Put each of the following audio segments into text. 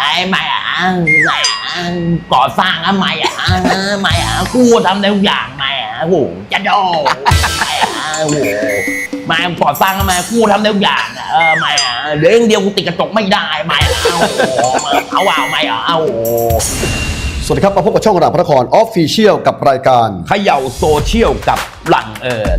ไอ้ไม่อะไม่อะก่อสร้างอะไม่อะไม่อะกูทำได้ทุกอย่างไม่อะโหจะโดไม่อะโหม่ก่อสร้างทำไมกูทำได้ทุกอย่างอะเออไม่อะเดี๋ยวองเดียวกูติดกระจกไม่ได้ไม่อะโอ้โหเอาเอาไม่อะโอ้โหสวัสดีครับมาพบกับช่องระดับพระนครออฟฟิเชียลกับรายการ เขย่าโซเชียลกับหลังเอิญ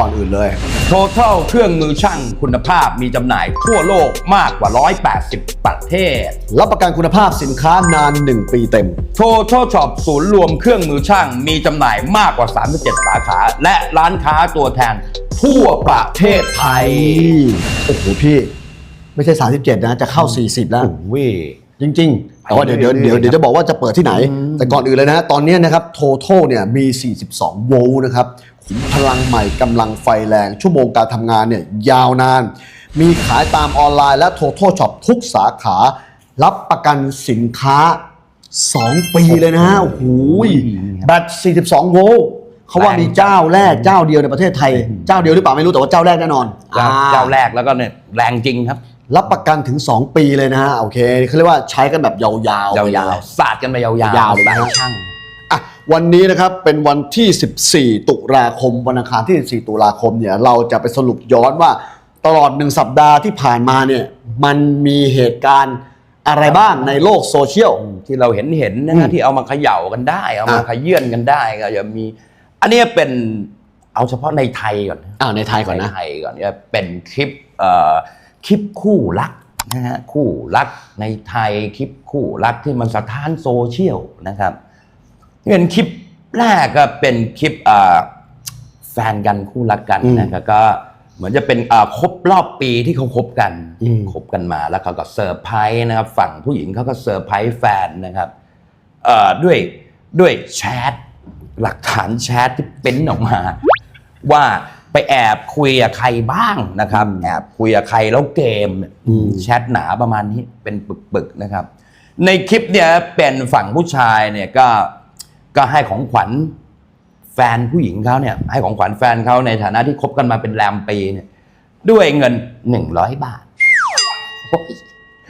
ก่อนอื่นเลย Total เครื่องมือช่างคุณภาพมีจำหน่ายทั่วโลกมากกว่า 180 ประเทศ รับประกันคุณภาพสินค้านาน 1 ปีเต็ม Total Shop ศูนย์รวมเครื่องมือช่างมีจำหน่ายมากกว่า 37 สาขา และร้านค้าตัวแทนทั่วประเทศไทย โอ้โหพี่ ไม่ใช่ 37 นะ จะเข้า 40 แล้วเว้ย จริงๆแต่ว่าเดี๋ยวเดี๋ยวไปเรื่เดี๋ยวอยๆเดี๋ยวจะบอกว่าจะเปิดที่ไหน แต่ก่อนอื่นเลยนะ ตอนนี้นะครับ Total เนี่ยมี 42 โวลต์นะครับขุมพลังใหม่กำลังไฟแรง ชั่วโมงการทำงานเนี่ยยาวนาน มีขายตามออนไลน์และ Total Shop ทุกสาขา รับประกันสินค้า 2 ปีเลยนะโอ้โหแบต42 โวลต์เขาว่ามีเจ้าแรกเจ้าเดียวในประเทศไทย เจ้าเดียวหรือเปล่าไม่รู้แต่ว่าเจ้าแรกแน่นอน เจ้าอ่เจ้าแรกแล้วก็เนี่ยแรงจริงครับ รับประกันถึง 2 ปีเลยนะฮะโอเคเขาเรียกว่าใช้กันแบบยาวๆไปเลยยาวๆสาดกันไปยาวๆยาวเลยนะสช่างอะวันนี้นะครับเป็นวันที่ 14 ตุลาคมวันอังคารที่ 14 ตุลาคมเนี่ยเราจะไปสรุปย้อนว่าตลอดหนึ่งสัปดาห์ที่ผ่านมาเนี่ยมันมีเหตุการณ์อะไรบ้างในโลกโซเชียลที่เราเห็นเห็นๆนะอืฮะมที่เอามาเขย่ากันได้ เอามาอะขยื่นกันได้ก็จะมี อันเนี้ยเป็นเอาเฉพาะในไทยก่อนนะอ่าในไทยก่อนในนะไทยก่อนเนี่ยเป็นคลิปเอ่อ คลิปคู่รักนะฮะคู่รักในไทยคลิปคู่รักที่มันสะท้านโซเชียลนะครับเป็นคลิปแรกก็เป็นคลิปเอ่อแฟนกันคู่รักกันอืมนะครับก็เหมือนจะเป็นเอ่อครบรอบปีที่เขาคบกันอืมคบกันมาแล้วเขาก็เซอร์ไพรส์นะครับ ฝั่งผู้หญิงเขาก็เซอร์ไพรส์แฟนนะครับเอ่อด้วยด้วยแชทหลักฐานแชทที่เป็นออกมา ว่า ไปแอบคุยกับใครบ้างนะครับ แอบคุยกับใครแล้วเกมเนี่ยอืมแชทหนาประมาณนี้เป็นปึกๆนะครับ ในคลิปเนี่ยเป็นฝั่งผู้ชายเนี่ยก็ก็ให้ของขวัญแฟนผู้หญิงเขาเนี่ย ให้ของขวัญแฟนเขาในฐานะที่คบกันมาเป็นแรมปีเนี่ย ด้วยเงินหนึ่งร้อยบาท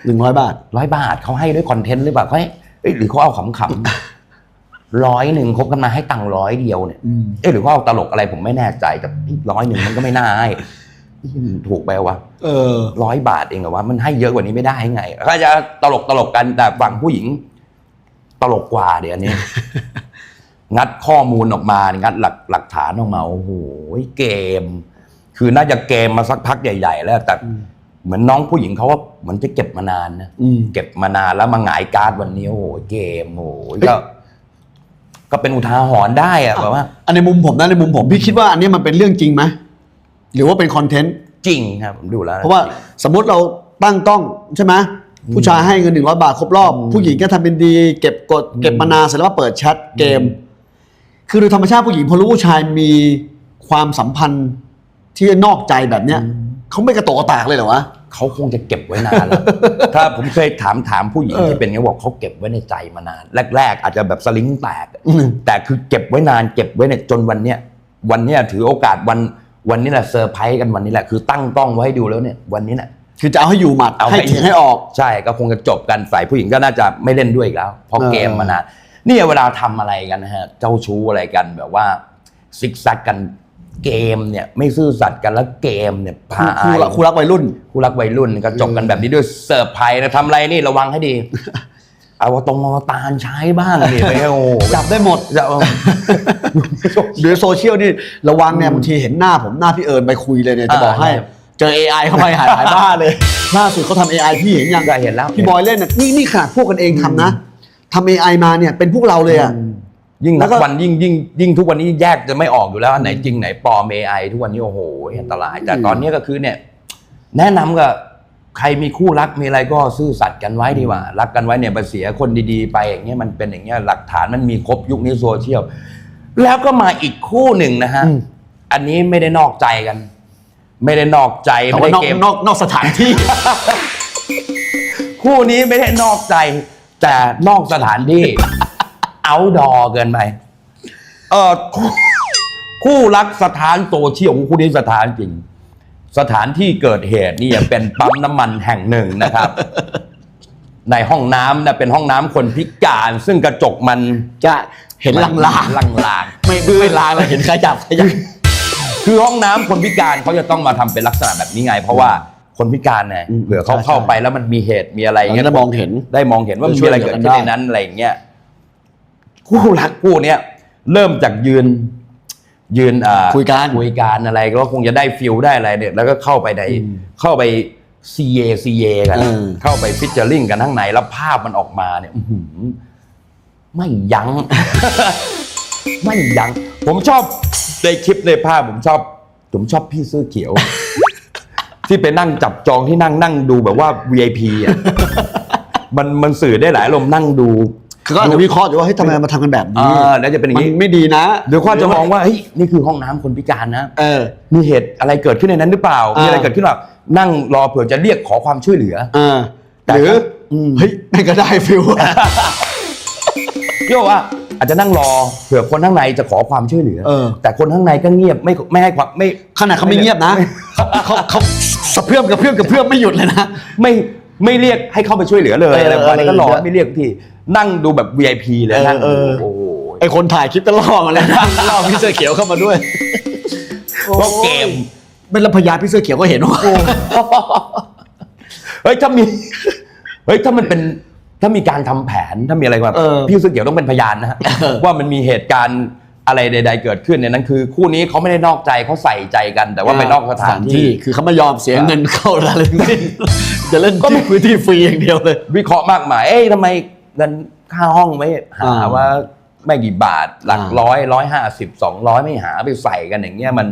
หนึ่งร้อยบาทร้อยบาทเขาให้ด้วยคอนเทนต์หรือเปล่าเขาให้เอ้ยหรือเขาเอาขำๆ ร้อยหนึ่งคบกันมาให้ตังค์ร้อยเดียวเนี่ยอืมเอ๊ะหรือเขาเอาตลกอะไรผมไม่แน่ใจแต่ร้อยหนึ่งมันก็ไม่น่าให้ถูกไปวะเออร้อยบาทเองเหรอวะมันให้เยอะกว่านี้ไม่ได้ไงเขาจะตลกตลกกันแต่ฝั่งผู้หญิง ตลกกว่าเดี๋ยวนี้ งัดข้อมูลออกมา งัดหลักหลักฐานออกมาโอ้โหเกม คือน่าจะเกมมาสักพักใหญ่ๆแล้วแต่เหมือนน้องผู้หญิงเขาว่าเหมือนจะเก็บมานานนะอืมเก็บมานานแล้วมาหงายการ์ดวันนี้โอ้โหเกมโอ้โหก็ ก็เป็นอุทาหรณ์ได้อะแบบว่า อันในมุมผมนะในมุมผมพี่คิดว่าอันนี้มันเป็นเรื่องจริงไหมหรือว่าเป็นคอนเทนต์จริงครับผมดูแล้วเพราะว่าสมมติเราตั้งกล้องใช่ไหมผู้ชายให้เงินหนึ่งร้อยบาทครบรอบ ผู้หญิงก็ทำเป็นดี เก็บกดเก็บมานานเสร็จแล้วก็เปิดแชทเกม คือโดยธรรมชาติผู้หญิงพอรู้ผู้ชายมีความสัมพันธ์ที่นอกใจแบบเนี้ยเขาไม่กระโตกกระตากเลยเหรอวะ เขาคงจะเก็บไว้นานแล้ว ถ้าผมเคยถามถามผู้หญิงเออที่เป็นอย่างนี้บอกเขาเก็บไว้ในใจมานาน แรก ๆ อาจจะแบบสลิงแตกอืมแต่คือเก็บไว้นานเก็บไว้เนี่ยจนวันเนี้ยวันเนี้ยถือโอกาสวันวันนี้แหละเซอร์ไพรส์กันวันนี้แหละคือตั้งกล้องไว้ให้ดูแล้วเนี่ยวันนี้แหละคือจะเอาให้อยู่หมัดเอาให้ให้ถึงให้ออกใช่ก็คงจะจบกันฝ่ายผู้หญิงก็น่าจะไม่เล่นด้วยอีกแล้วเพราะเออเกมมานานเนี่ยเวลาทำอะไรกันนะฮะเจ้าชู้อะไรกันแบบว่าซิกซักกัน เกมเนี่ยไม่ซื่อสัตย์กันแล้วเกมเนี่ยพาคู่อายรักคู่รักวัยรุ่น คู่รักวัยรุ่นก็จบกันแบบนี้ด้วยเซอร์ไพรส์นะทำอะไรนี่ระวังให้ดี เอาตรงอวตารใช้บ้างนี่ไปโอ้โหจับได้หมดจะเอาหรือโซเชียลนี่ระวังเนี่ยบางทีเห็นหน้าผมหน้าพี่เอิญไปคุยเลยเนี่ยจะบอกให้ อ่า เจอ AI เข้าไปหายหายบ้าเลย ล่าสุดเขาทำ AI พี่เห็นยังก็เห็นแล้ว พี่บอยเล่นน่ะนี่นี่ขนาดพวกกันเองทำนะทำ AI มาเนี่ยเป็นพวกเราเลยอะ ยิ่งแล้นัวกก็วันยิ่งยิ่งยิ่งทุกวันนี้แยกจะไม่ออกอยู่แล้วอันไหนจริงไหนปลอม AI ทุกวันนี้โอ้โหอันตราย แต่ตอนนี้ก็คือเนี่ย แนะนำก็ใครมีคู่รักมีอะไรก็ซื่อสัตย์กันไว้ดีกว่า รักกันไว้เนี่ยไปเสียคนดีๆ ไปอย่างเงี้ยมันเป็นอย่างเงี้ยหลักฐานมันมีครบยุคนี้โซเชียลแล้วก็มาอีกคู่หนึ่งนะฮะ อืม อันนี้ไม่ได้นอกใจกัน ไม่ได้นอกใจแต่ไม่ว่าได้นอกเกม นอกนอกสถานที่ คู่นี้ไม่ได้นอกใจ แต่นอกสถานที่ เอาดอเกินไปเออคู่คู่รักสถานโซเชียลคู่นี้สถานจริง สถานที่เกิดเหตุนี่เป็นปั๊มน้ำมันแห่งหนึ่งนะครับ ในห้องน้ำนะเป็นห้องน้ำคนพิการ ซึ่งกระจกมันจะเห็นลางลางลางๆไม่ไม่ลางแล้วเห็นขยับขยับๆคือห้องน้ำคนพิการเขาจะต้องมาทำเป็นลักษณะแบบนี้ไง เพราะว่าคนพิการเนี่ยอืมเผื่อเขาใช่เข้าไปแล้วมันมีเหตุมีอะไรอย่างเงี้ยเราจะมองเห็นได้มองเห็นว่าจะมีช่วยอะไรเหลืเกิอดกันขึ้นได้ในนั้นอะไรอย่างเงี้ย คู่รักคู่เนี้ยเริ่มจากยืนยืนอ่าคุยกันคุยกันอะไรก็คงจะได้ฟิลได้อะไรเนี่ยแล้วก็เข้าไปในอืมเข้าไปซีเอซีเอกันเออเข้าไปฟิชเจอริงกันข้างในแล้วภาพมันออกมาเนี่ยอื้อหือไม่ยั้ง ไม่ยั้งผมชอบในคลิปในภาพผมชอบ ผมชอบพี่เสื้อเขียว ที่ไปนั่งจับจองที่นั่งนั่งดูแบบว่า VIP อะ มันมันสื่อได้หลายลมณ์นั่งดูคือ ก็อาจจะวิเคราะห์อยู่ว่าเฮ้ยทำไมมาทำกันแบบอ่นี้าแล้วจะเป็นอย่างมันนี้ไม่ดีนะเดี๋ยวเขาจะมองว่าเฮ้ยนี่คือห้องน้ำคนพิการนะเออ มีเหตุอะไรเกิดขึ้นในนั้นหรือเปล่า มีอะไรอ่าเกิดขึ้นหรือเปล่านั่งรอเผื่อจะเรียกขอความช่วยเหลือ เออแต่หรืออืม เฮ้ยนั่นก็ได้ฟิลพี่บอกว่าอาจจะนั่งรอเผื่อคนข้างในจะขอความช่วยเหลือ เออ แต่คนข้างในก็เงียบไม่ไม่ให้ความไม่ ขนาดเขาไม่เงียบนะเขาเขาเขาสะเพื่อมกระเพื่อมกระเพื่อมไม่หยุดเลยนะ ไม่ไม่เรียกให้เข้าไปช่วยเหลือเลยเอออะไรประมาณนี้ก็รอเออไม่เรียกที นั่งดูแบบ VIP เลยเออนั่งเออ โอ้โหไอคนถ่ายคลิปก็ล่อมาเลยนะล่อพี่เสื้อเขียวเข้ามาด้วยเพราะเกมเป็นแล้วพยานพี่เสื้อเขียวก็เห็นว่า เฮ้ยถ้ามี เฮ้ยถ้ามันเป็นถ้ามีการทำแผนถ้ามีอะไรแบบเออพี่เสื้อเขียวต้องเป็นพยานนะฮะเออ ว่ามันมีเหตุการณ์อะไรใด ๆ เกิดขึ้นเนี่ยนั่นคือ คู่นี้เขาไม่ได้นอกใจเขาใส่ใจกัน แต่ว่าไปนอกสถานที่ คือเขาไม่ยอมเสียเงินเข้าอะไรทั้งสิ้นจะเล่นก็ไม่ที่พื้นที่ฟรีอย่างเดียวเลย วิเคราะห์มากมาย เอ้ยทำไม เงินค่าห้องไม่หาอ่าว่าไม่กี่บาทหลักอ่าร้อยร้อยห้าสิบสองร้อยไม่หาไปใส่กันอย่างเงี้ยมัน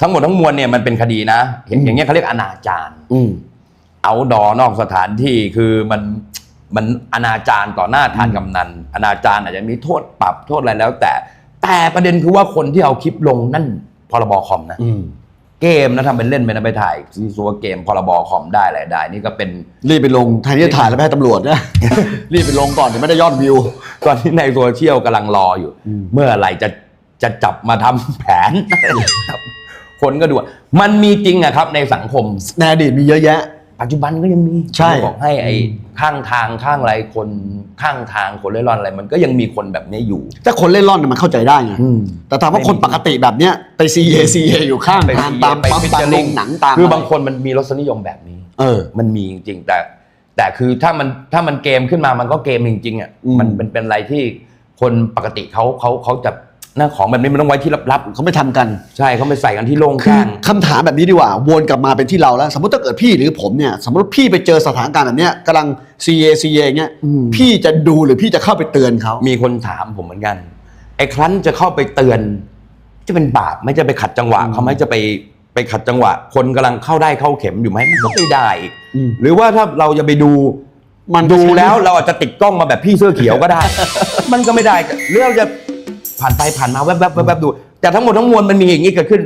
ทั้งหมดทั้งมวลเนี่ยมันเป็นคดีนะ เห็นอย่างเงี้ยเขาเรียกอนาจารอืมเอาดอนอกสถานที่คือมันมันอนาจารต่อหน้าทานกำนันอนาจารอาจจะมีโทษปรับโทษอะไรแล้ว แต่แต่ประเด็นคือว่าคนที่เอาคลิปลงนั่นพรบคอมนะอืม เกมนะทำเป็นเล่นไปนะไปถ่ายซีซัวเกมพรบคอมได้อะไรได้ นี่ก็เป็นรีบไปลงแทนที่จะถ่ายแล้วไปให้ตำรวจนะ รีบไปลงก่อนเดี๋ยวไม่ได้ยอดวิว ตอนที่ในโซเชียลกำลังรออยู่อืมเมื่อไหร่จะจะจับมาทำแผน คนก็ดูว่ามันมีจริงอะครับในสังคม ในอดีตมีเยอะแยะ ปัจจุบันก็ยังมีใช่บอกให้ไอ้ข้างทางข้างอะไรคนข้างทางคนเล่ร่อนอะไรมันก็ยังมีคนแบบนี้อยู่ถ้าคนเล่นร่อนน่ะมันเข้าใจได้ไงแต่ถามว่าคนปกติแบบเนี้ยไปซีเอซีเออยู่ข้างไปทางตามไปปั๊มฟิชตาเจมอโรริงงหนังตามคือะไรบางคนมันมีรสนิยมแบบนี้ เออ มันมีจริงๆแต่ แต่คือถ้ามันถ้ามันเกมขึ้นมามันก็เกมจริงๆอะอืมมันเป็นเป็นอะไรที่คนปกติเขาเขาเขาจะ หน้าของแบบนี้มันต้องไว้ที่ลับเขาไม่ทำกัน ๆ ใช่เขาไปใส่กันที่โล่งคือข้าง คำถามแบบนี้ดีกว่า วนกลับมาเป็นที่เราแล้ว สมมติถ้าเกิดพี่หรือผมเนี่ยสมมติพี่ไปเจอสถานการณ์แบบเนี้ยกำลัง CA CA เงี้ยอืมพี่จะดูหรือพี่จะเข้าไปเตือนเขา มีคนถามผมเหมือนกัน ไอ้ครั้นจะเข้าไปเตือน จะเป็นบาปไหม่จะไปขัดจังหวะอืมเขาไหม่จะไปไปขัดจังหวะ คนกำลังเข้าได้เข้าเข็มอยู่ไหมมันก็ไม่ได้อีกอืม หรือว่าถ้าเราจะไปดูมันดูแล้วเราอาจจะติดกล้องมาแบบพี่เสื้อเขียวก็ได้ มันก็ไม่ได้หรือเราจะ ผ่านไปผ่านมาแวบๆแวบๆดู แต่ทั้งหมดทั้งมวลมันมีอย่างนี้เกิดขึ้น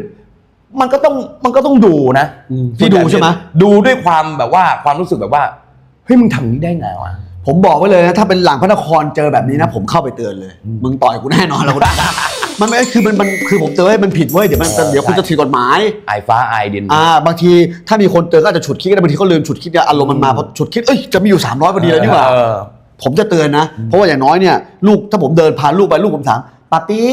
มันก็ต้องมันก็ต้องดูนะอืมพี่ดูใช่ไหม ดูด้วยความแบบว่าความรู้สึกแบบว่าเฮ้ยมึงทำอย่างนี้ได้ไงวะ ผมบอกไว้เลยนะถ้าเป็นหลังพระนครเจอแบบนี้นะ ผมเข้าไปเตือนเลย มึงต่อยกูแน่นอนแล้วกู มันไม่คือมันมันคือผมเตือนให้มันผิดเว้ยเดี๋ยวมันเออเดี๋ยวคุณใช่จะผิดกฎหมาย ไอายฟ้าไอายดิน อ่าบางทีถ้ามีคนเตือนก็อาจจะฉุดคิดก็ได้บางทีเขาลืมฉุดคิดเนี่ยอารมณ์มันมาพอฉุดคิดเอ้ยจะมีอยู่300พอดีเลยนี่หว่า เออ ผมจะเตือนนะ เพราะว่าอย่างน้อยเนี่ยลูกถ้าผมเดินพาลูกไปลูกผมถาม ปาปี้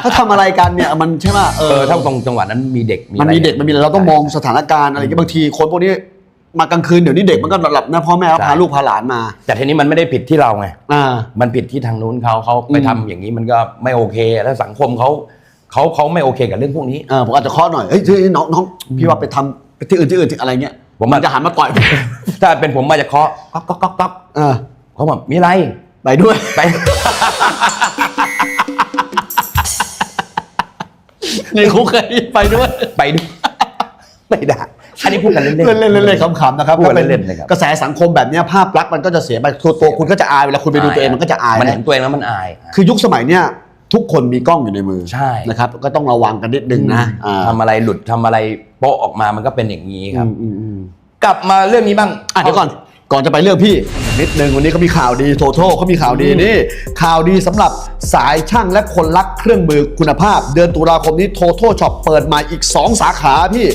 เขาทำอะไรกันเนี่ยมันใช่ไหมเอเอออถ้าตรงจังหวะนั้นมีเด็กมันมีอะไรเด็กมันมีอะไรเราต้องมองสถานการณ์อะไรอย่างเงี้ยบางทีคนพวกนี้มากลางคืนเดี๋ยวนี้เด็กมันก็หลับนะพ่อแม่ก็พาลูกพาหลานมาแต่ทีนี้มันไม่ได้ผิดที่เราไง อ่า มันผิดที่ทางนู้นเขาเขาไปอืม ทำอย่างนี้มันก็ไม่โอเค แล้วสังคมเขาเขาเขาไม่โอเคกับเรื่องพวกนี้ เออผมอาจจะเคาะหน่อยเฮ้ยเฮ้ยน้องน้องพี่ว่าไปทำไปที่อื่นที่อื่นที่อะไรเงี้ยผมมัมานจะหันมาต่อยถ้าเป็นผมมาจะเคาะก๊อกก๊อกก๊อกก๊อกเออเขาบอกมีอะไร ไปด้วย ไป ในคุกเคยไปด้วยไปดูไม่ได้อันนี้พูดกันเล่นเล่นเล่นเล่นเล่นขำๆนะครับพูดก็เป็นเล่นๆนะครับกระแสสังคมแบบเนี้ยภาพลักษณ์มันก็จะเสียไปตัวตัวคุณก็จะอายเวลาคุณไปดูตัวเองมันก็จะอายมันนะเห็นตัวเองแล้วมันอาย คือยุคสมัยเนี้ยทุกคนมีกล้องอยู่ในมือใช่นะครับ ก็ต้องระวังกันนิดนึงนะอ่าทำอะไรหลุดทำอะไรโป๊ะออกมามันก็เป็นอย่างนี้ครับอืมอืมอืมกลับมาเรื่องนี้บ้างอะเดี๋ยวก่อน ก่อนจะไปเรื่องพี่นิดนึงวันนี้เขามีข่าวดีโทโทเขามีข่าวดีนี่ข่าวดีสำหรับสายช่างและคนรักเครื่องมือคุณภาพ เดือนตุลาคมนี้โทโทช็อปเปิดใหม่อีก 2 สาขาพี่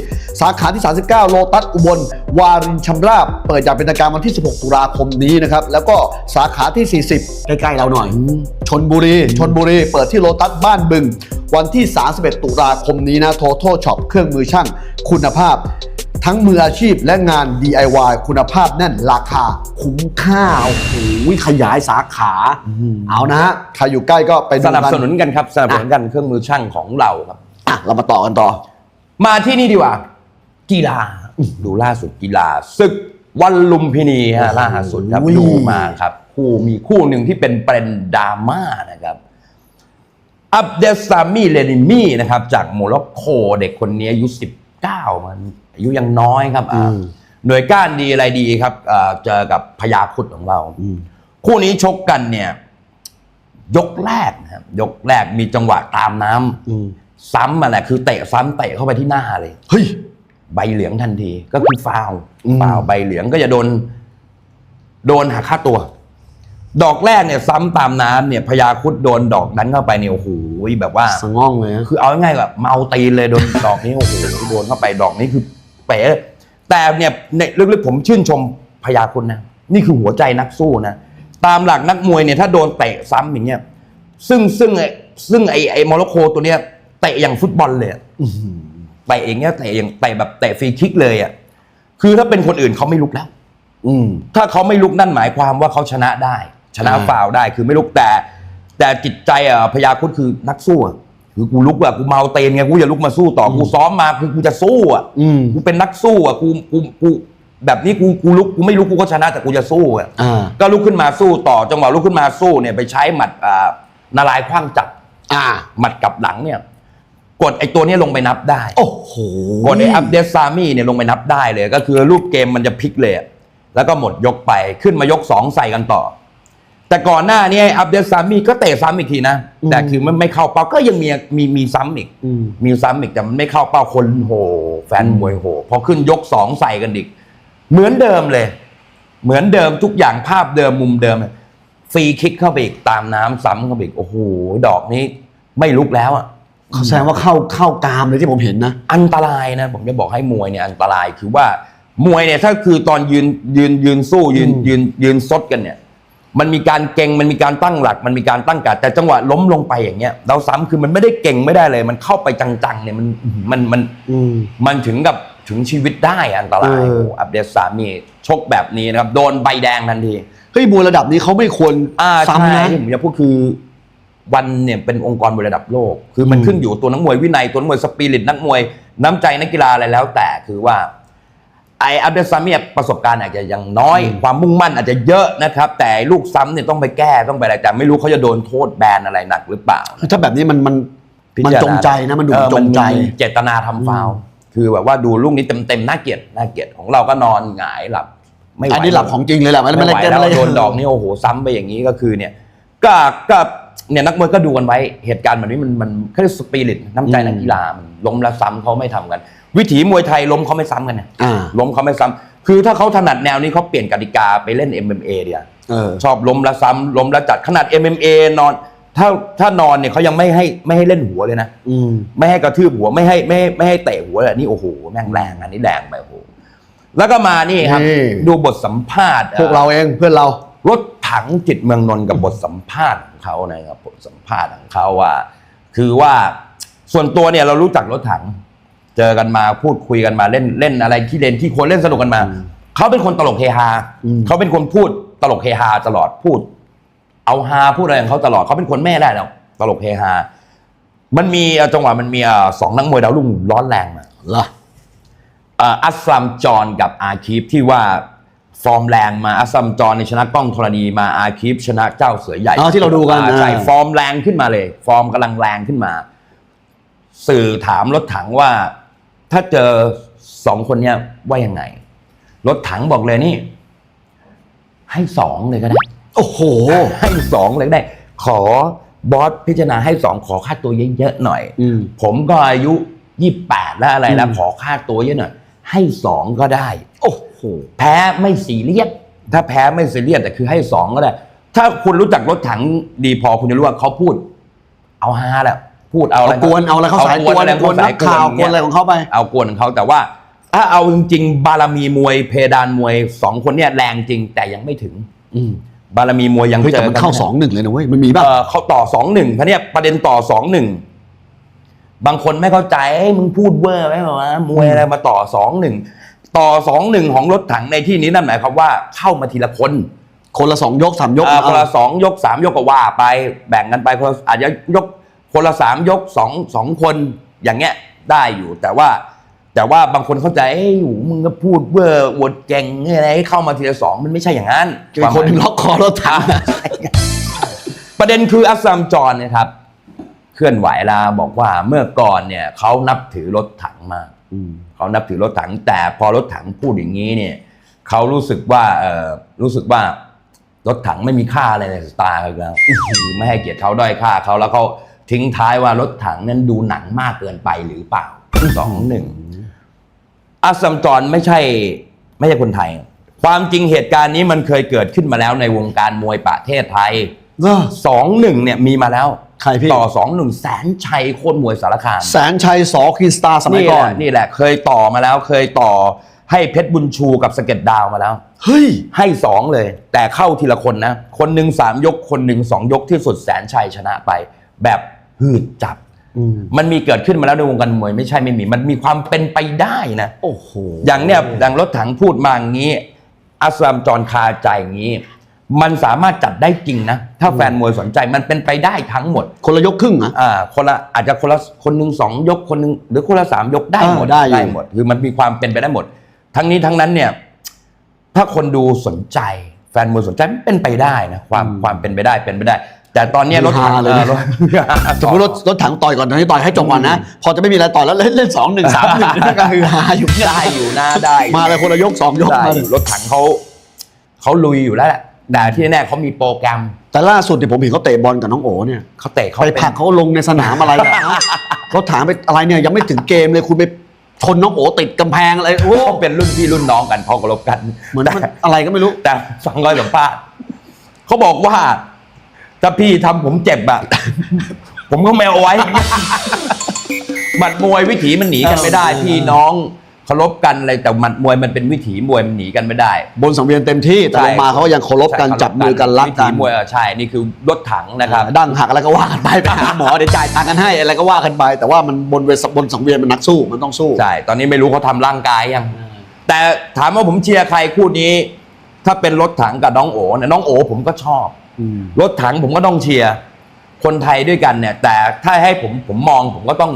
สาขาที่ 39 โลตัสอุบล วารินชำราบ เปิดอย่างเป็นทางการวันที่ 16 ตุลาคมนี้นะครับ แล้วก็สาขาที่ 40 ใกล้ๆเราหน่อย ชนบุรีชนบุรี เปิดที่โลตัสบ้านบึง วันที่ 31 ตุลาคมนี้นะโทโทช็อปเครื่องมือช่างคุณภาพ ทั้งมืออาชีพและงาน DIY คุณภาพแน่นราคาคุ้มค่าโอ้โหขยายสาขา เอานะฮะใครอยู่ใกล้ก็ไปดูสกันับสนุนกันครับสนับสนุนกันเครื่องมือช่างของเราครับอะเรามาต่อกันต่อ มาที่นี่ดีกว่า กีฬาดูล่าสุดกีฬาศึกวันลุมพินีฮะล่าสุดครับโอ้ยดูมาครับ คู่มีคู่หนึ่งที่เป็นประเด็นดราม่านะครับอับเดลซามีเลนิมีนะครับ จากโมร็อกโกเด็กคนนี้อายุ19มัน อายุยังน้อยครับอ่าหน่วยก้านดีอะไรดีครับอ่าเจอกับพญาครุดของเรา คู่นี้ชกกันเนี่ย ยกแรกนะครับยกแรกมีจังหวะตามน้ำอืมซ้ำมาแหละคือเตะซ้ำเตะเข้าไปที่หน้าเลย เฮ้ย ใบเหลืองทันที ก็คือฟาวล์อืม ฟาวล์ใบเหลืองก็จะโดน โดนหักค่าตัว ดอกแรกเนี่ย ซ้ำตามน้ำเนี่ยพญาครุดโดนดอกนั้นเข้าไปเนี่ยโอ้โหแบบว่า สะง่องเลยนะ คือเอาง่ายๆแบบเมาตีนเลยโดน ดอกนี้โอ้โหโดนเข้าไปดอกนี้คือ เป๋แต่เนี่ยในลึกๆผมชื่นชมพญาคุณนะนี่คือหัวใจนักสู้นะตามหลักนักมวยเนี่ยถ้าโดนเตะซ้ำอย่างเงี้ยซึ่งซึ่งไอ้ซึ่งไอ้ไอ้โมร็อกโกตัวเนี้ยเตะอย่างฟุตบอลเลยอะเตะอย่างเงี้ยเตะอย่างเตะแบบเตะฟรีคิกเลยอะคือถ้าเป็นคนอื่นเขาไม่ลุกแล้ว อืมถ้าเขาไม่ลุกนั่นหมายความว่าเขาชนะได้ ชนะอ่าฟาวล์ได้คือไม่ลุกแต่ แต่จิตใจอะพยาครุดคือนักสู้อะ คือกูลุกอะกูเมาเตนไงกูอย่าลุกมาสู้ต่ออกูซ้อมมาคือกูจะสู้อะอืมกูเป็นนักสู้อะกูกูกูแบบนี้กูกูลุกกูไม่ลุกกูก็ชนะแต่กูจะสู้อะอ่าก็ลุกขึ้นมาสู้ต่อจังหวะลุกขึ้นมาสู้เนี่ยไปใช้หมัดอ่านาลายณ์คว้างจับอ่าหมัดกลับหลังเนี่ยกดไอ้ตัวเนี้ยลงไปนับได้ โอ้โหกดไอ้อัปเดตซามี่เนี่ยลงไปนับได้เลย ก็คือรูปเกมมันจะพลิกเลยอะแล้วก็หมดยกไปขึ้นมายกสองใส่กันต่อ แต่ก่อนหน้านี้ไอ้อัปเดตซามี่ก็เตะซ้ำอีกทีนะ แต่คือมันไม่เข้าเป้าก็ยังมีมีมีซ้ำอีกอืมมีซ้ำอีกแต่มันไม่เข้าเป้าคนโห แฟนมวยโห พอขึ้นยกสองใส่กันอีก เหมือนเดิมเลย เหมือนเดิมทุกอย่างภาพเดิมมุมเดิมฟรีคิกเข้าไปอีกตามน้ำซ้ำเข้าไปอีกโอ้โหดอกนี้ ไม่ลุกแล้วอะเขาแสดงว่าเข้าเข้ากามเลยที่ผมเห็นนะ อันตรายนะ ผมจะบอกให้มวยเนี่ยอันตรายคือว่ามวยเนี่ยถ้าคือตอนยืนยืนยืนสู้ยืนอืมยืนยืนซดกันเนี่ย มันมีการเก่งมันมีการตั้งหลัก มันมีการตั้งการดแต่จังหวะล้มลงไปอย่างเงี้ยเราซ้ำคือมันไม่ได้เก่งไม่ได้เลย มันเข้าไปจังๆเนี่ยมันมันมันอืมมันถึงกับถึงชีวิตได้อันตรายเออโอ้อับเดสสามีชกแบบนี้นะครับ โดนใบแดงทันทีเฮ้ยมวยระดับนี้เขาไม่ควรอ่าซ้ำใช่นะที่ผมจะพูดคือวันเนี่ยเป็นองค์กรมวยระดับโลก คือมันอืมขึ้นอยู่ตัวนักมวยวินัยตัวนักมวยสปิริตนักมวยน้ำใจนักกีฬาอะไรแล้วแต่คือว่า ไออับเดลซามีประสบการณ์อาจจะยังน้อย ความมุ่งมั่นอาจจะเยอะนะครับ แต่ลูกซ้ำเนี่ยต้องไปแก้ต้องไปอะไรแต่ไม่รู้เขาจะโดนโทษแบนอะไรหนักหรือเปล่าคือถ้าแบบนี้มันมันพิมันจารณาจงใจนะมันดูเออจงใจมีเจตนาทำฟาวล์คือแบบว่าดูลูกนี้เต็มๆน่าเกลียดน่าเกลียดของเราก็นอนหงายหลับ ไม่ไหวอันนี้หลับของจริงเลยแหละไม่ไม่ไม่ไหวได้แล้วไม่ได้โดนดอกนี่โอ้โหซ้ำไปอย่างนี้ก็คือเนี่ยก็ก็เนี่ยนักมวยก็ดูกันไว้เหตุการณ์แบบนี้มันมันเขาเรียกสปิริตน้ำใจนักกีฬามันล้มแล้วซ้ำเขาไม่ทำกัน วิถีมวยไทยล้มเขาไม่ซ้ำกันนะอ่า ล้มเขาไม่ซ้ำคือถ้าเขาถนัดแนวนี้เขาเปลี่ยนกติกาไปเล่น MMA เดียวเออ ชอบล้มแล้วซ้ำล้มแล้วจัดขนาด MMA นอน ถ้าถ้านอนเนี่ยเขายังไม่ให้ไม่ให้เล่นหัวเลยนะ อืม ไม่ให้กระทืบหัวไม่ให้ไม่ให้ไม่ให้เตะหัวเลยนี่โอ้โหแม่งแรงอันนี้แรงไปโอ้โหแล้วก็มานี่ครับ นี่ ดูบทสัมภาษณ์พวกเราเองเพื่อนเรา รถถังจิตเมืองนนท์กับบทสัมภาษณ์ของเขานะครับบทสัมภาษณ์ของเขาว่า คือว่าส่วนตัวเนี่ยเรารู้จักรถถัง เจอกันมาพูดคุยกันมาเล่นเล่นอะไรที่เล่นที่ควรเล่นสนุกกันมาอืมเขาเป็นคนตลกเฮฮาอืมเขาเป็นคนพูดตลกเฮฮาตลอดพูด เอาฮาพูดอะไรของเขาตลอดเขาเป็นคนแม่ได้แล้วตลกเฮฮามันมีเอ่อจังหวะมันมีเอ่อสองนักมวยดาวรุ่งร้อนแรงมาเหรอเอ่ออัสลัมจอนกับอาคีฟที่ว่าฟอร์มแรงมาอัสลัมจอนในชนะกล้องธรณีมาอาคีฟชนะเจ้าเสือใหญ่อ๋อที่เราดูกันอ่ใช่อ่าฟอร์มแรงขึ้นมาเลย ฟอร์มกำลังแรงขึ้นมา สื่อถามรถถังว่า ถ้าเจอสองคนเนี้ยว่ายังไง รถถังบอกเลยนี่ ให้สองเลยก็ได้ โอ้โห ให้สองเลยก็ได้ ขอบอสพิจารณาให้สองขอค่าตัวเยอะๆหน่อย อืม ผมก็อายุยี่แปดแล้วอะไรแล้ว อืม ขอค่าตัวเยอะหน่อย ให้สองก็ได้ โอ้โห แพ้ไม่สีเรียสถ้าแพ้ไม่ซีเรียสแต่คือให้สองก็ได้ ถ้าคุณรู้จักรถถังดีพอคุณจะรู้ว่าเขาพูด เอาฮาแหละ พูดเอาอะไรเอากวนเอาอะไรเข้าสายกกววนนอะไรกวนนักข่าวกวนอะไรของเขาไป เอากวนของเขาแต่ว่า ถ้าเอาจริงๆ บารมีมวยเพดานมวยสองคนเนี่ยแรงจริงแต่ยังไม่ถึง อืมบารมีมวยยังเฮ้ยเจแต่อมันกันเข้าไได้สองหนึ่งเลยนะเว้ยมันมีบ้างเออเขาต่อสองหนึ่งเพราะเนี่ยประเด็นต่อสองหนึ่งบางคนไม่เข้าใจเอ้ยมึงพูดเวอร์ไหมวะมวยอะไรมาต่อสองหนึ่งต่อสองหนึ่งของรถถังในที่นี้นั่นหมายความว่าเข้ามาทีละคน คนละสองยกสามยกเอ่อคนละเอาสองยกสามยกก็ว่าไปแบ่งกันไปคนละอาจจะยก คนละสามยกสองสองคนอย่างเงี้ยได้อยู่ แต่ว่าแต่ว่าบางคนเข้าใจเอ้ยหูมึงก็พูดเวอร์อวดเก่งอะไรให้เข้ามาทีละสองมันไม่ใช่อย่างนั้นมีคนหนึ่งล็อกคอรถถังประเด็นคืออัสซัมจรเนะครับ เคลื่อนไหวแล้วบอกว่าเมื่อก่อนเนี่ยเขานับถือรถถังมากอืมเขานับถือรถถัง แต่พอรถถังพูดอย่างนี้เนี่ยเขารู้สึกว่าเออรู้สึกว่ารถถังไม่มีค่าอะไรในสตาร์เขาแล้วอื้อหือไม่ให้เกียรติเขาด้อยค่าเขาแล้วเขา ทิ้งท้ายว่ารถถังนั้นดูหนังมากเกินไปหรือเปล่าสองหนึ่งอัสซัมจรไม่ใช่ไม่ใช่คนไทย ความจริงเหตุการณ์นี้มันเคยเกิดขึ้นมาแล้วในวงการมวยประเทศไทยเออสองหนึ่งเนี่ยมีมาแล้วใครพี่ต่อสองหนึ่งแสนชัยโคตรมวยสารคามแสนชัยสอครีนสตาร์สมัยนี่แหก่อละนนี่แหละ เคยต่อมาแล้วเคยต่อให้เพชรบุญชูกับสะเก็ตดาวมาแล้ว เฮ้ย ให้สองเลย แต่เข้าทีละคนนะ คนหนึ่งสามยกคนหนึ่งสองยกที่สุดแสนชัยชนะไป แบบ หืดจับอืมมันมีเกิดขึ้นมาแล้วในวงการมวยไม่ใช่ไม่มี มันมีความเป็นไปได้นะโอ้โหอย่างเนี้ยอย่างรถถังพูดมาอย่างนี้อัสลามจรคาใจอย่างนี้ มันสามารถจัดได้จริงนะ ถ้าแฟนมวยสนใจมันเป็นไปได้ทั้งหมด คนละยกครึ่งนะอ่าคนละอาจจะคนละคนหนึ่งสองยกคนหนึ่งหรือคนละสามยกได้หมดอ่าได้อยู่หมดคือมันมีความเป็นไปได้หมด ทั้งนี้ทั้งนั้นเนี่ยถ้าคนดูสนใจแฟนมวยสนใจมันเป็นไปได้นะความความเป็นไปได้เป็นไปได้ แต่ตอนเนี้ยรถถังฮาเลยนะ ออรถ สมมติรถรถถังต่อยก่อนตอนนี้ต่อยให้จบก่อนนะ พอจะไม่มีอะไรต่อยแล้วเล่นเล่นสองหนึ่งสามหนึ่งนี่ก็คือฮาอยู่ได้อยู่นะได้มาเลยคนละยกสองยกได้มาอเลยยู่รถถังเขาเขาลุยอยู่แล้วแหละแต่ที่แน่ๆเขามีโปรแกรมแต่ล่าสุดเนี่ยผมเห็นเขาเตะบอลกับน้องโอเนี่ยเขาเตะเขาไปเป็นผลักเขาลงในสนามอะไรอะเขาถามไปอะไรเนี่ยยังไม่ถึงเกมเลยคุณไปชนน้องโอติดกำแพงอะไรโอ้เขาเป็นรุ่นพี่รุ่นน้องกันเขาเคารพกัน เหมือนแต่มันอะไรก็ไม่รู้ แต่ฟังร้อยสัมภาษณ์เขาบอกว่า ถ้าพี่ทำผมเจ็บอะผมก็ไม่เอาไว้ หมัดมวยวิถีมันหนีกันไม่ได้ เออ พี่น้องเคารพกันอะไรแต่หมัดมวยมันเป็นวิถีมวยมันหนีกันไม่ได้ บนสังเวียนเต็มที่แต่ลงมาเขาก็ยังเคารพกันใช่จับมือกันรักวิกัถีนมวยเออใช่ นี่คือรถถังนะครับ ดั้งหักอะไรก็ว่ากันไปไปหาหมอเดี๋ยวจ่ายตังค์กันให้อะไรก็ว่ากันไป แต่ว่ามันบนเวบนสังเวียนมันนักสู้มันต้องสู้ใช่ ตอนนี้ไม่รู้เขาทำร่างกายยัง แต่ถามว่าผมเชียร์ใครคู่นี้ ถ้าเป็นรถถังกับน้องโอเนี่ยน้องโอผมก็ชอบอืม รถถังผมก็ต้องเชียร์คนไทยด้วยกันเนี่ย แต่ถ้าให้ผมผมมองผมก็ต้อง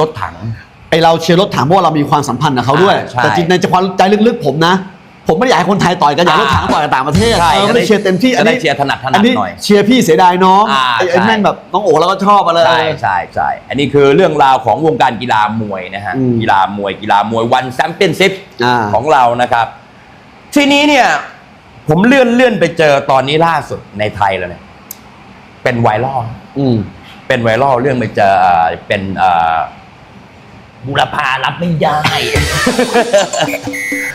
รถถัง ไอเราเชียร์รถถังเพราะว่าเรามีความสัมพันธ์กับเขาด้วย อ่าใช่แต่จริงในความใจลึกๆผมนะ ผมไม่ได้อยากให้คนไทยต่อยกันอยากให้รถถังต่อยกับต่างประเทศใช่เออไม่ได้เชียร์เต็มที่จะได้เชียร์ถนัดถนัดอันนี้หน่อยเชียร์พี่เสียดายน้องอ่าไอ้ไอ้ใช่ แม่งแบบน้องโอ๋แล้วก็ชอบมาเลยใช่ใช่ใช่อันนี้คือเรื่องราวของวงการกีฬามวยนะฮะ อืมกีฬามวยกีฬามวยวันแชมเปี้ยนชิพอ่า ของเรานะครับ ทีนี้เนี่ย ผมเลื่อนเลื่อนไปเจอตอนนี้ล่าสุดในไทยแล้วเนี่ย เป็นไวรัลอืม เป็นไวรัลเรื่องไปเจอเอ่อเป็นเอ่อบุรพารับไม่ได้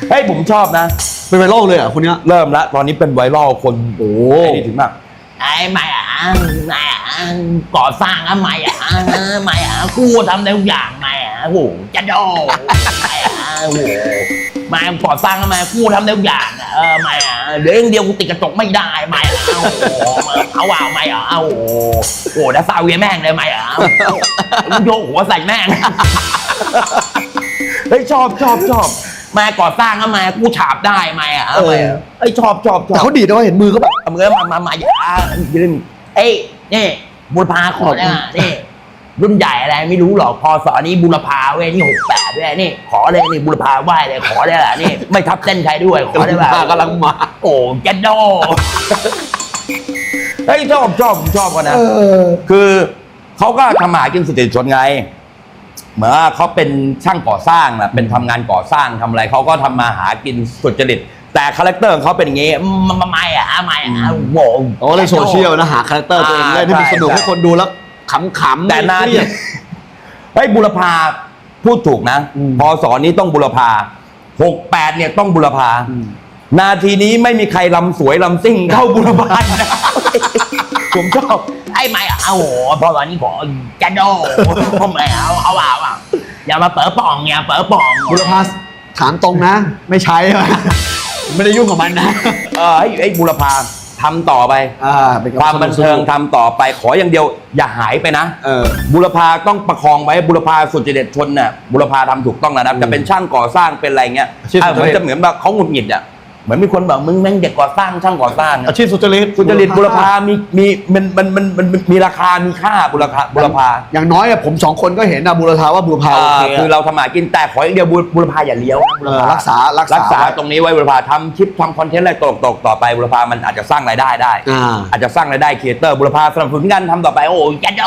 เฮ้ยผมชอบนะ เป็นไวรัลเลยเหรอะคนเนี้ยเริ่มละตอนนี้เป็นไวรัลคนโอ้ไอ้นี่ถึงมากไอ้ไม่อะไม่อะก่อสร้างอะไม่อะไม่อะกูทำได้ทุกอย่างไม่อะโหจะโดไม่อะโห ไม่ก่อสร้างทำไมกูทำได้ทุกอย่างอะเออไม่อะเดี๋ยวอย่างเดียวกูติดกระจกไม่ได้ไม่อะโอ้โหเอาว่าไม่อะโอ้โหโอ้โหแล้วซาเวียแม่งเลยไม่อะกูโยกหัวใส่แม่ง เฮ้ยชอบชอบชอบแม่ก่อสร้างทำไมกูฉาบได้ไหมอะทำไมอะเฮ้ยชอบชอบชแต่อบเขาดีดนะว่าเห็นมือเขาแบบ เอามือมามามาอย่ายืนเอ้ยนี่บุรพาขอเนี่ยนี่ รุ่นใหญ่อะไรไม่รู้หรอกพอสอนนี้บุรพาเว้ยนี่หกแปดด้วยนี่ ขอเลยนี่บุรพาไหวเลยขอได้แหละนี่ ไม่ทับเส้นใครด้วย ขอได้แบบกำลังมา โอ้แกดโดเฮ้ยชอบชอบผมชอบกันนะคือเขาก็ทำหากินสุจริตชนไง เหมือนว่าเขาเป็นช่างก่อสร้างนะเป็นทำงานก่อสร้างทำอะไรเขาก็ทำมาหากินสุจริตแต่คาแรคเตอร์ของเขาเป็นอย่างนี้มามาไม่อะไม่อะโหเขาก็เล่นโซเชียลนะหาคาแรคเตอร์ตัวเองเล่นให้มันใช่สนุกใช่ให้คนดูแล้ว ขำๆแต่นานไม่เครียดเฮ้ยบุรพาพูดถูกนะอืมพอสอนนี้ต้องบุรพาหกแปดเนี่ยต้องบุรพาอืมนาทีนี้ไม่มีใครลำสวยลำซิ่งเท่าบุรพานะผมชอบไอ้ไม่เอาโหพอวันนี้ผมจะโดผมไม่เอาเอาเอาเอาอย่ามาเปิดป่องอย่าเปิดป่องบุรพาถามตรงนะ ไม่ใช้ไหมไม่ได้ยุ่งกับมันนะเออให้ไอ้บุรพา ทำต่อไป อ่าเป็นความบันเทิงทำต่อไปขออย่างเดียว อย่าหายไปนะ เออ บุรพาต้องประคองไว้บุรพาสุจริตชนน่ะบุรพาทำถูกต้องแล้วนะจะเป็นช่างก่อสร้างเป็นอะไรเงี้ยอาชีพอะสุจริตมันจะเหมือนแบบเขาหงุดหงิดอะ เหมือนมีคนบอกมึงแม่งเด็กก่อสร้างช่างก่อสร้างอะอาชีพสุจริตสุจริตบุรพามีมีมันมันมันมันมันมีราคามีค่าบุรพาบุรพาอย่างน้อยอะผมสองคนก็เห็นนะบุรพาว่าบุรพาโอเคอ่าคือเราทำมาหากินแต่ขออย่างเดียวบุรบุรพาอย่าเลี้ยวนะบุรพาเออรักษารักษารักษาตรงนี้ไว้บุรพาทำคลิปทำคอนเทนต์อะไรตลกตลกๆต่อไปบุรพามันอาจจะสร้างรายได้ได้อ่าอาจจะสร้างรายได้ครีเอเตอร์บุรพาสนับสนุนกันทำต่อไปโอ้ยจะโด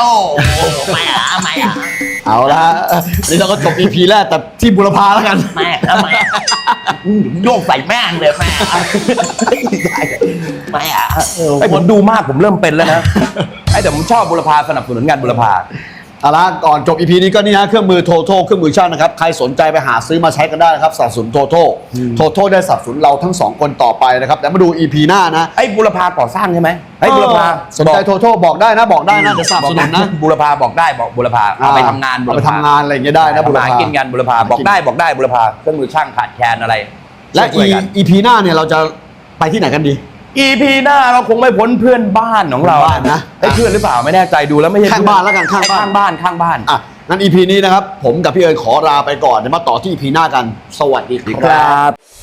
ไม่เอาไม่เอาเอาละอันนี้เราก็จบ EP แรกแต่ที่บุรพาแล้วกันไม่เอาไม่เอา โยกใส่แม่งเลยแม่เอาไม่เอาเออไอ้ผมดูมากผมเริ่มเป็นแล้วนะไอ้แต่ผมชอบบุรพาสนับสนุนงานบุรพา เอาละก่อนจบ EP นี้ก็นี่ฮะเครื่องมือโทโทเครื่องมือช่างนะครับ ใครสนใจไปหาซื้อมาใช้กันได้นะครับสนับสนุนโทโทโทโทได้สนับสนุนเราทั้งสองคนต่อไปนะครับแต่มาดู EP หน้านะไอ้บุรพาก่อสร้างใช่ไหมไอ้บุรพาสนใจโทโทบอกได้นะบอกได้นะเดี๋ยวสนับสนุนนะบุรพาบอกได้บอกบุรพาเอาไปทำงานบุเอารไปพาทำงานอะไรอย่างเงี้ยได้นะบุรทำงานพากินกันบุรพาบอกได้บอกได้บุรพาเครื่องมือช่างขาดแคลนอะไร และช่วยกัน EP หน้าเนี่ยเราจะไปที่ไหนกันดี EP หน้าเราคงไม่พ้นเพื่อนบ้านของเราบ้านนะไอ้เพื่อนหรือเปล่าไม่แน่ใจดูแล้วไม่ใช่ข้างบ้านแล้วกันข้างบ้านข้างบ้านข้างบ้านอะงั้น EP นี้นะครับ ผมกับพี่เอิญขอลาไปก่อนเดี๋ยวมาต่อที่ EP หน้ากัน สวัสดีสวัสดีคครัรับบ